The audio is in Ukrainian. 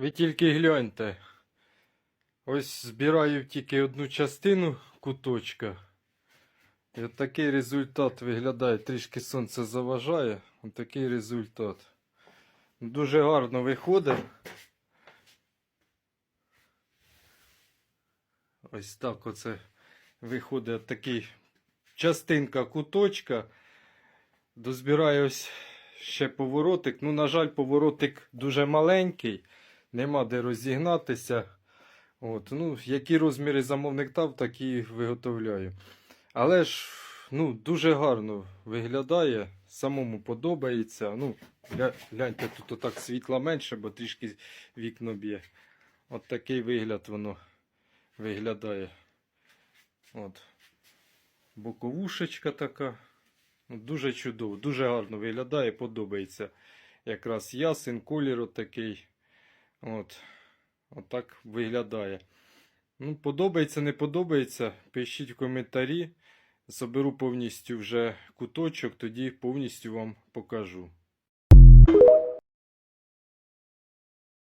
Ви тільки гляньте. Ось збираю тільки одну частину куточка. І от такий результат виглядає. Трішки сонце заважає. От такий результат. Дуже гарно виходить. Ось так оце виходить такий частинка куточка. Дозбираю ось ще поворотик. Ну, на жаль, поворотик дуже маленький. Нема де розігнатися. От, ну, які розміри замовник дав, такі виготовляю. Але ж ну, дуже гарно виглядає, самому подобається. Ну, гля- гляньте, тут отак світла менше, бо трішки вікно б'є. От такий вигляд воно виглядає. От. Боковушечка така. Ну, дуже чудово, дуже гарно виглядає, подобається. Якраз ясен, колір от. От. Отак виглядає. Ну, подобається, не подобається. Пишіть в коментарі. Заберу повністю вже куточок, тоді повністю вам покажу.